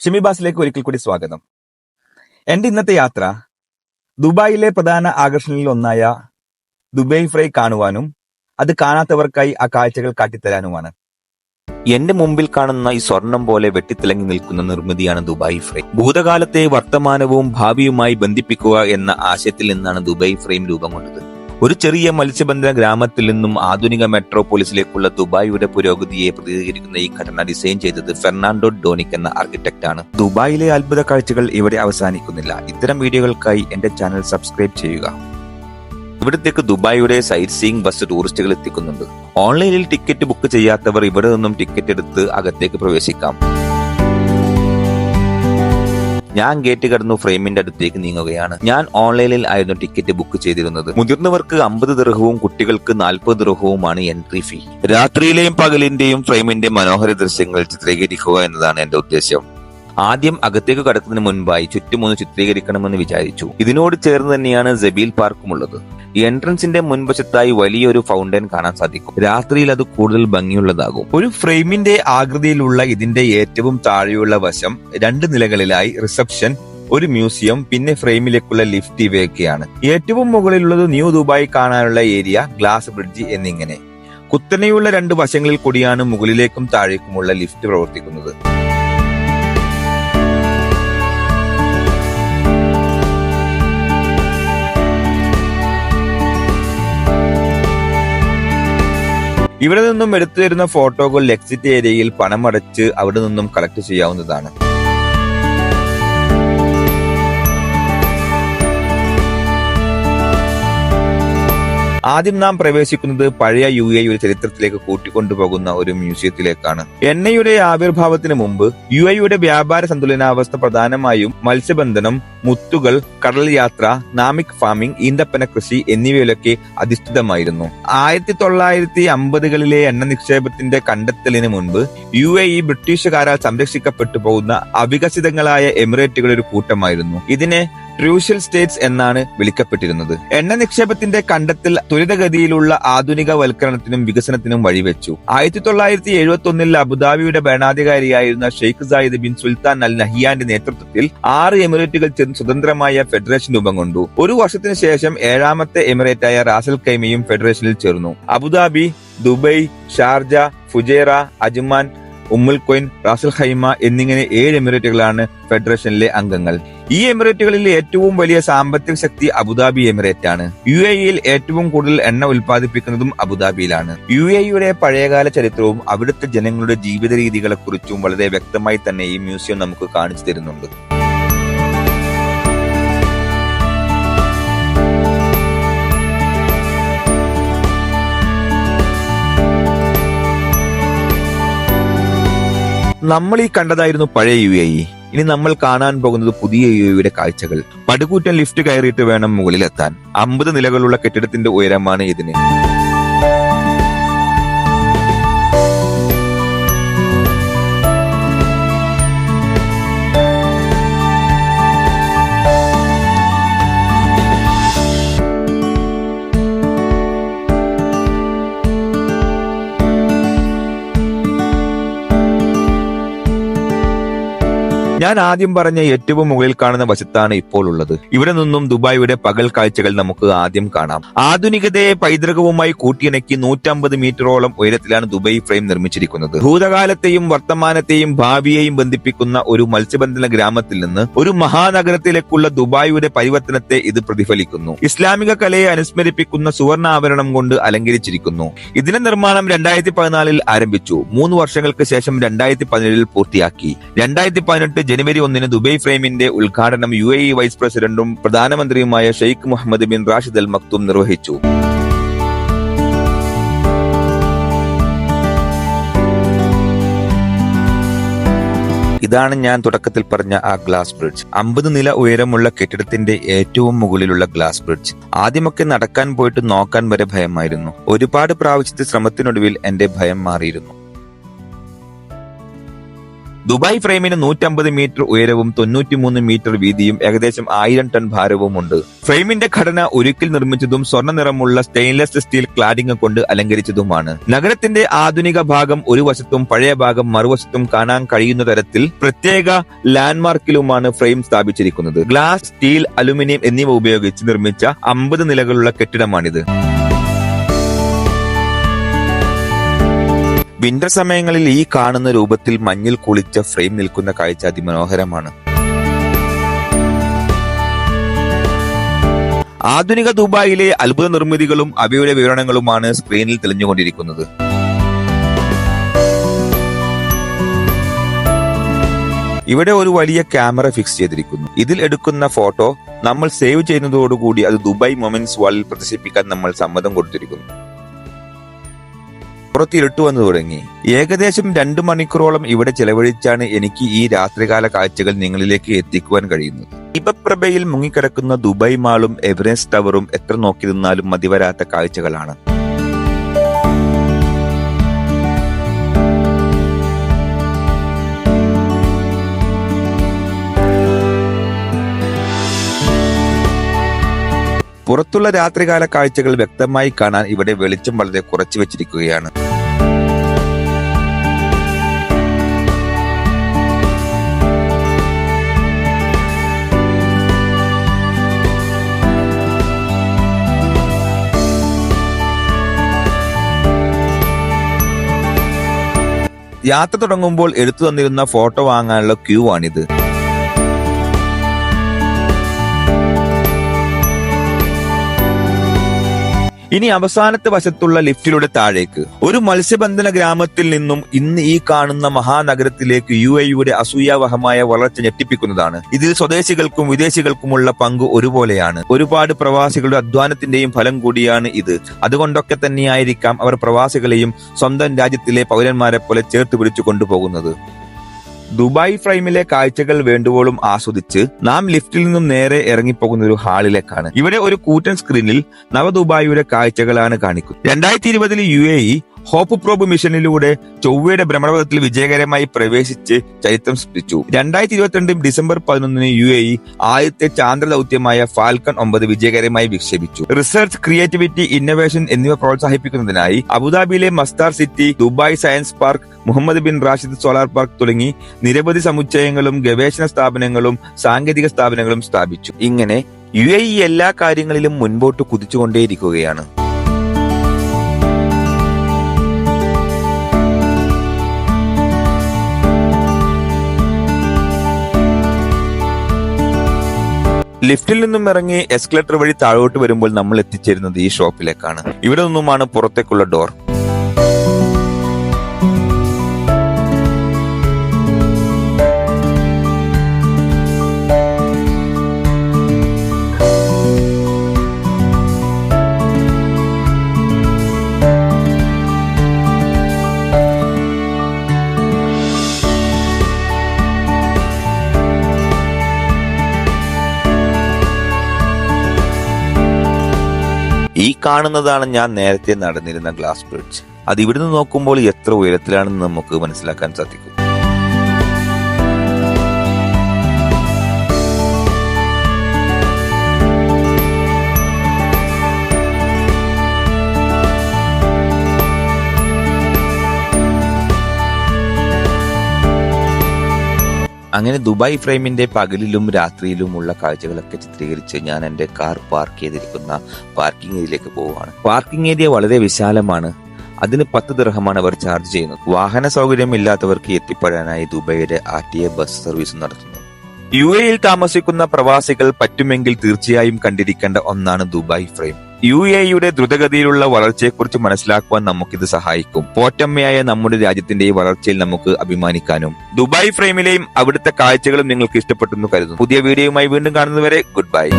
ഷിമി ബാസിലേക്ക് ഒരിക്കൽ കൂടി സ്വാഗതം. എന്റെ ഇന്നത്തെ യാത്ര ദുബായിലെ പ്രധാന ആകർഷണങ്ങളിൽ ഒന്നായ ദുബൈ ഫ്രൈ കാണുവാനും അത് കാണാത്തവർക്കായി ആ കാഴ്ചകൾ കാട്ടിത്തരാനുമാണ്. എന്റെ മുമ്പിൽ കാണുന്ന ഈ സ്വർണം പോലെ വെട്ടിത്തിളങ്ങി നിൽക്കുന്ന നിർമ്മിതിയാണ് ദുബായ് ഫ്രെയിം ഭൂതകാലത്തെ വർത്തമാനവും ഭാവിയുമായി ബന്ധിപ്പിക്കുക എന്ന ആശയത്തിൽ നിന്നാണ് ദുബായ് ഫ്രെയിം രൂപം കൊണ്ടത്. ഒരു ചെറിയ മത്സ്യബന്ധന ഗ്രാമത്തിൽ നിന്നും ആധുനിക മെട്രോപോളിസിലേക്കുള്ള ദുബായിയുടെ പുരോഗതിയെ പ്രതികരിക്കുന്ന ഈ ഘടന ഡിസൈൻ ചെയ്തത് ഫെർണാണ്ടോ ഡോണിക് എന്ന ആർക്കിടെക്ട് ആണ്. ദുബായിലെ അത്ഭുത കാഴ്ചകൾ ഇവിടെ അവസാനിക്കുന്നില്ല. ഇത്തരം വീഡിയോകൾക്കായി എന്റെ ചാനൽ സബ്സ്ക്രൈബ് ചെയ്യുക. ഇവിടത്തേക്ക് ദുബായിയുടെ സൈറ്റ് സീയിങ് ബസ് ടൂറിസ്റ്റുകൾ എത്തിക്കുന്നുണ്ട്. ഓൺലൈനിൽ ടിക്കറ്റ് ബുക്ക് ചെയ്യാത്തവർ ഇവിടെ നിന്നും ടിക്കറ്റ് എടുത്ത് അകത്തേക്ക് പ്രവേശിക്കാം. ഞാൻ ഗേറ്റ് കടന്നു ഫ്രെയിമിന്റെ അടുത്തേക്ക് നീങ്ങുകയാണ്. ഞാൻ ഓൺലൈനിൽ ആയിരുന്നു ടിക്കറ്റ് ബുക്ക് ചെയ്തിരുന്നത്. മുതിർന്നവർക്ക് അമ്പത് ദിർഹവും കുട്ടികൾക്ക് നാൽപ്പത് ദിർഹവുമാണ് എൻട്രി ഫീ രാത്രിയിലെയും പകലിന്റെയും ഫ്രെയിമിന്റെ മനോഹര ദൃശ്യങ്ങൾ ചിത്രീകരിക്കുക എന്നതാണ് എന്റെ ഉദ്ദേശം. ആദ്യം അകത്തേക്ക് കടക്കുന്നതിന് മുൻപായി ചുറ്റുമൊന്ന് ചിത്രീകരിക്കണമെന്ന് വിചാരിച്ചു. ഇതിനോട് ചേർന്ന് തന്നെയാണ് ജബീൽ പാർക്കും ഉള്ളത് എൻട്രൻസിന്റെ മുൻവശത്തായി വലിയൊരു ഫൗണ്ടൻ കാണാൻ സാധിക്കും. രാത്രിയിൽ അത് കൂടുതൽ ഭംഗിയുള്ളതാകും. ഒരു ഫ്രെയിമിന്റെ ആകൃതിയിലുള്ള ഇതിന്റെ ഏറ്റവും താഴെയുള്ള വശം രണ്ട് നിലകളിലായി റിസപ്ഷൻ ഒരു മ്യൂസിയം പിന്നെ ഫ്രെയിമിലേക്കുള്ള ലിഫ്റ്റ് ഇവയൊക്കെയാണ്. ഏറ്റവും മുകളിലുള്ളത് ന്യൂ ദുബായ് കാണാനുള്ള ഏരിയ ഗ്ലാസ് ബ്രിഡ്ജ് എന്നിങ്ങനെ. കുത്തനെയുള്ള രണ്ട് വശങ്ങളിൽ കൂടിയാണ് മുകളിലേക്കും താഴേക്കുമുള്ള ലിഫ്റ്റ് പ്രവർത്തിക്കുന്നത്. ഇവിടെ നിന്നും എടുത്തു തരുന്ന ഫോട്ടോകൾ എക്സിറ്റ് ഏരിയയിൽ പണമടച്ച് അവിടെ നിന്നും കളക്ട് ചെയ്യാവുന്നതാണ്. ആദ്യം നാം പ്രവേശിക്കുന്നത് പഴയ യു എയുടെ ചരിത്രത്തിലേക്ക് കൂട്ടിക്കൊണ്ടുപോകുന്ന ഒരു മ്യൂസിയത്തിലേക്കാണ്. എണ്ണയുടെ ആവിർഭാവത്തിന് മുമ്പ് യു എയുടെ വ്യാപാര സന്തുലനാവസ്ഥ പ്രധാനമായും മത്സ്യബന്ധനം മുത്തുകൾ കടൽ യാത്ര നാമിക് ഫാമിംഗ് ഈന്തപ്പന കൃഷി എന്നിവയിലൊക്കെ അധിഷ്ഠിതമായിരുന്നു. ആയിരത്തി തൊള്ളായിരത്തി അമ്പതുകളിലെ എണ്ണ നിക്ഷേപത്തിന്റെ കണ്ടെത്തലിന് മുൻപ് യു എ ഇ ബ്രിട്ടീഷുകാരാൽ സംരക്ഷിക്കപ്പെട്ടു പോകുന്ന അവികസിതങ്ങളായ എമിറേറ്റുകളുടെ ഒരു കൂട്ടമായിരുന്നു. ഇതിനെ ട്രൂഷ്യൽ സ്റ്റേറ്റ്സ് എന്നാണ് വിളിക്കപ്പെട്ടിരുന്നത്. എണ്ണ നിക്ഷേപത്തിന്റെ കണ്ടെത്തൽ ത്വരിതഗതിയിലുള്ള ആധുനിക വൽക്കരണത്തിനും വികസനത്തിനും വഴിവെച്ചു. ആയിരത്തി തൊള്ളായിരത്തി എഴുപത്തി ഒന്നിൽ അബുദാബിയുടെ ഭരണാധികാരിയായിരുന്ന Sheikh Zayed bin Sultan Al നഹിയാന്റെ നേതൃത്വത്തിൽ ആറ് എമിറേറ്റുകൾ ചേർന്ന് സ്വതന്ത്രമായ ഫെഡറേഷൻ രൂപം കൊണ്ടു. ഒരു വർഷത്തിന് ശേഷം ഏഴാമത്തെ എമിറേറ്റായ റാസൽ കൈമയും ഫെഡറേഷനിൽ ചേർന്നു. Abu Dhabi Dubai Sharjah Fujairah Ajman Umm al Quwain Ras al Khaimah എന്നിങ്ങനെ ഏഴ് എമിറേറ്റുകളാണ് ഫെഡറേഷനിലെ അംഗങ്ങൾ. ഈ എമിറേറ്റുകളിൽ ഏറ്റവും വലിയ സാമ്പത്തിക ശക്തി അബുദാബി എമിറേറ്റ് ആണ് യു എയിൽ ഏറ്റവും കൂടുതൽ എണ്ണ ഉൽപ്പാദിപ്പിക്കുന്നതും അബുദാബിയിലാണ്. യു എയുടെ പഴയകാല ചരിത്രവും അവിടുത്തെ ജനങ്ങളുടെ ജീവിത വളരെ വ്യക്തമായി തന്നെ ഈ മ്യൂസിയം നമുക്ക് കാണിച്ചു തരുന്നുണ്ട്. നമ്മൾ ഈ കണ്ടതായിരുന്നു പഴയ യു എ ഇനി നമ്മൾ കാണാൻ പോകുന്നത് പുതിയ യു എയുടെ കാഴ്ചകൾ. പടുകൂറ്റൻ ലിഫ്റ്റ് കയറിയിട്ട് വേണം മുകളിലെത്താൻ. അമ്പത് നിലകളുള്ള കെട്ടിടത്തിന്റെ ഉയരമാണ് ഇതിന്. ഞാൻ ആദ്യം പറഞ്ഞ ഏറ്റവും മുകളിൽ കാണുന്ന വശത്താണ് ഇപ്പോൾ ഉള്ളത്. ഇവിടെ നിന്നും ദുബായിയുടെ പകൽ കാഴ്ചകൾ നമുക്ക് ആദ്യം കാണാം. ആധുനികതയെ പൈതൃകവുമായി കൂട്ടിയിണക്കി നൂറ്റമ്പത് മീറ്ററോളം ഉയരത്തിലാണ് ദുബായ് ഫ്രെയിം നിർമ്മിച്ചിരിക്കുന്നത്. ഭൂതകാലത്തെയും വർത്തമാനത്തെയും ഭാവിയെയും ബന്ധിപ്പിക്കുന്ന ഒരു മത്സ്യബന്ധന ഗ്രാമത്തിൽ നിന്ന് ഒരു മഹാനഗരത്തിലേക്കുള്ള ദുബായിയുടെ പരിവർത്തനത്തെ ഇത് പ്രതിഫലിക്കുന്നു. ഇസ്ലാമിക കലയെ അനുസ്മരിപ്പിക്കുന്ന സുവർണാഭരണം കൊണ്ട് അലങ്കരിച്ചിരിക്കുന്നു. ഇതിന്റെ നിർമ്മാണം രണ്ടായിരത്തി പതിനാലിൽ ആരംഭിച്ചു. മൂന്ന് വർഷങ്ങൾക്ക് ശേഷം രണ്ടായിരത്തി പതിനേഴിൽ പൂർത്തിയാക്കി. രണ്ടായിരത്തി പതിനെട്ട് ജനുവരി ഒന്നിന് ദുബൈ ഫ്രെയിമിന്റെ ഉദ്ഘാടനം യു എ ഇ വൈസ് പ്രസിഡന്റും പ്രധാനമന്ത്രിയുമായ Sheikh Mohammed bin Rashid Al Maktoum നിർവഹിച്ചു. ഇതാണ് ഞാൻ തുടക്കത്തിൽ പറഞ്ഞ ആ ഗ്ലാസ് ബ്രിഡ്ജ്. അമ്പത് നില ഉയരമുള്ള കെട്ടിടത്തിന്റെ ഏറ്റവും മുകളിലുള്ള ഗ്ലാസ് ബ്രിഡ്ജ്. ആദ്യമൊക്കെ നടക്കാൻ പോയിട്ട് നോക്കാൻ വരെ ഭയമായിരുന്നു. ഒരുപാട് പ്രാവശ്യത്തെ ശ്രമത്തിനൊടുവിൽ എന്റെ ഭയം മാറിയിരുന്നു. ദുബായ് ഫ്രെയിമിന് നൂറ്റമ്പത് മീറ്റർ ഉയരവും തൊണ്ണൂറ്റിമൂന്ന് മീറ്റർ വീതിയും ഏകദേശം ആയിരം ടൺ ഭാരവും ഉണ്ട് ഫ്രെയിമിന്റെ ഘടന ഒരുക്കിൽ നിർമ്മിച്ചതും സ്വർണ നിറമുള്ള സ്റ്റെയിൻലെസ് സ്റ്റീൽ ക്ലാഡിംഗ് കൊണ്ട് അലങ്കരിച്ചതുമാണ്. നഗരത്തിന്റെ ആധുനിക ഭാഗം ഒരു വശത്തും പഴയ ഭാഗം മറുവശത്തും കാണാൻ കഴിയുന്ന തരത്തിൽ പ്രത്യേക ലാൻഡ്മാർക്കിലുമാണ് ഫ്രെയിം സ്ഥാപിച്ചിരിക്കുന്നത്. ഗ്ലാസ് സ്റ്റീൽ അലുമിനിയം എന്നിവ ഉപയോഗിച്ച് നിർമ്മിച്ച അമ്പത് നിലകളുള്ള കെട്ടിടമാണിത്. വിന്റർ സമയങ്ങളിൽ ഈ കാണുന്ന രൂപത്തിൽ മഞ്ഞിൽ കുളിച്ച ഫ്രെയിം നിൽക്കുന്ന കാഴ്ച അതിമനോഹരമാണ്. ആധുനിക ദുബായിലെ അത്ഭുത നിർമ്മിതികളും അവയുടെ വിവരണങ്ങളുമാണ് സ്ക്രീനിൽ തെളിഞ്ഞുകൊണ്ടിരിക്കുന്നത്. ഇവിടെ ഒരു വലിയ ക്യാമറ ഫിക്സ് ചെയ്തിരിക്കുന്നു. ഇതിൽ എടുക്കുന്ന ഫോട്ടോ നമ്മൾ സേവ് ചെയ്യുന്നതോടുകൂടി അത് ദുബായ് മൊമെന്റ്സ് വാളിൽ പ്രദർശിപ്പിക്കാൻ നമ്മൾ സമ്മതം കൊടുത്തിരിക്കുന്നു. പുറത്ത് ഇരുട്ട് വന്നു തുടങ്ങി. ഏകദേശം രണ്ടു മണിക്കൂറോളം ഇവിടെ ചെലവഴിച്ചാണ് എനിക്ക് ഈ രാത്രികാല കാഴ്ചകൾ നിങ്ങളിലേക്ക് എത്തിക്കുവാൻ കഴിയുന്നത്. ദീപപ്രഭയിൽ മുങ്ങിക്കിടക്കുന്ന ദുബായ് മാളും എവറസ്റ്റ് ടവറും എത്ര നോക്കി നിന്നാലും മതിവരാത്ത കാഴ്ചകളാണ്. പുറത്തുള്ള രാത്രികാല കാഴ്ചകൾ വ്യക്തമായി കാണാൻ ഇവിടെ വെളിച്ചം വളരെ കുറച്ചു വെച്ചിരിക്കുകയാണ്. യാത്ര തുടങ്ങുമ്പോൾ എടുത്തു തന്നിരുന്ന ഫോട്ടോ വാങ്ങാനുള്ള ക്യൂ ആണിത്. ഇനി അവസാനത്തെ വശത്തുള്ള ലിഫ്റ്റിലൂടെ താഴേക്ക്. ഒരു മത്സ്യബന്ധന ഗ്രാമത്തിൽ നിന്നും ഇന്ന് ഈ കാണുന്ന മഹാനഗരത്തിലേക്ക് യു എയുടെ അസൂയാവഹമായ വളർച്ച ഞെട്ടിപ്പിക്കുന്നതാണ്. ഇതിൽ സ്വദേശികൾക്കും വിദേശികൾക്കുമുള്ള പങ്ക് ഒരുപോലെയാണ്. ഒരുപാട് പ്രവാസികളുടെ അധ്വാനത്തിന്റെയും ഫലം കൂടിയാണ് ഇത്. അതുകൊണ്ടൊക്കെ തന്നെയായിരിക്കാം അവർ പ്രവാസികളെയും സ്വന്തം രാജ്യത്തിലെ പൗരന്മാരെ പോലെ ചേർത്ത് പിടിച്ചു കൊണ്ടുപോകുന്നത്. ദുബായ് ഫ്രൈമിലെ കാഴ്ചകൾ വേണ്ടുവോളും ആസ്വദിച്ച് നാം ലിഫ്റ്റിൽ നിന്നും നേരെ ഇറങ്ങിപ്പോകുന്ന ഒരു ഹാളിലേക്കാണ്. ഇവിടെ ഒരു കൂറ്റൻ സ്ക്രീനിൽ നവ ദുബായിയുടെ കാഴ്ചകളാണ് കാണിക്കുന്നത്. രണ്ടായിരത്തി ഇരുപതിൽ U A E Hope probe മിഷനിലൂടെ ചൊവ്വയുടെ ഭ്രമണപഥത്തിൽ വിജയകരമായി പ്രവേശിച്ച് ചരിത്രം സൃഷ്ടിച്ചു. രണ്ടായിരത്തി ഇരുപത്തിരണ്ട് ഡിസംബർ പതിനൊന്നിന് യു എ ഇ ആദ്യത്തെ ചാന്ദ്ര ദൗത്യമായ ഫാൽക്കൺ ഒമ്പത് വിജയകരമായി വിക്ഷേപിച്ചു. റിസർച്ച് ക്രിയേറ്റിവിറ്റി ഇന്നൊവേഷൻ എന്നിവ പ്രോത്സാഹിപ്പിക്കുന്നതിനായി അബുദാബിയിലെ Masdar City Dubai Science Park Mohammed bin Rashid Solar Park തുടങ്ങി നിരവധി സമുച്ചയങ്ങളും ഗവേഷണ സ്ഥാപനങ്ങളും സാങ്കേതിക സ്ഥാപനങ്ങളും സ്ഥാപിച്ചു. ഇങ്ങനെ യു എല്ലാ കാര്യങ്ങളിലും മുൻപോട്ട് കുതിച്ചുകൊണ്ടേയിരിക്കുകയാണ്. ലിഫ്റ്റിൽ നിന്നും ഇറങ്ങി എസ്കലേറ്റർ വഴി താഴോട്ട് വരുമ്പോൾ നമ്മൾ എത്തിച്ചേരുന്നത് ഈ ഷോപ്പിലേക്കാണ്. ഇവിടെ നിന്നുമാണ് പുറത്തേക്കുള്ള ഡോർ. ഈ കാണുന്നതാണ് ഞാൻ നേരത്തെ നടന്നിരുന്ന ഗ്ലാസ് ബ്രിഡ്ജ്. അത് ഇവിടുന്ന് നോക്കുമ്പോൾ എത്ര ഉയരത്തിലാണെന്ന് നമുക്ക് മനസ്സിലാക്കാൻ സാധിക്കും. അങ്ങനെ ദുബായ് ഫ്രെയിമിന്റെ പകലിലും രാത്രിയിലും ഉള്ള കാഴ്ചകളൊക്കെ ചിത്രീകരിച്ച് ഞാൻ എന്റെ കാർ പാർക്ക് ചെയ്തിരിക്കുന്ന പാർക്കിംഗ് ഏരിയയിലേക്ക് പോവുകയാണ്. പാർക്കിംഗ് ഏരിയ വളരെ വിശാലമാണ്. അതിന് പത്ത് ദർഹമാണ് അവർ ചാർജ് ചെയ്യുന്നത്. വാഹന സൗകര്യം ഇല്ലാത്തവർക്ക് എത്തിപ്പെടാനായി ദുബൈയുടെ R T A bus service നടത്തുന്നു. യു എയിൽ താമസിക്കുന്ന പ്രവാസികൾ പറ്റുമെങ്കിൽ തീർച്ചയായും കണ്ടിരിക്കേണ്ട ഒന്നാണ് ദുബായ് ഫ്രെയിം. യു എയുടെ ദ്രുതഗതിയിലുള്ള വളർച്ചയെക്കുറിച്ച് മനസ്സിലാക്കുവാൻ നമുക്കിത് സഹായിക്കും. പോറ്റമ്മയായ നമ്മുടെ രാജ്യത്തിന്റെ ഈ വളർച്ചയിൽ നമുക്ക് അഭിമാനിക്കാനും. ദുബായ് ഫ്രെയിമിലെയും അവിടുത്തെ കാഴ്ചകളും നിങ്ങൾക്ക് ഇഷ്ടപ്പെട്ടെന്ന് കരുതുന്നു. പുതിയ വീഡിയോയുമായി വീണ്ടും കാണുന്നവരെ ഗുഡ് ബൈ.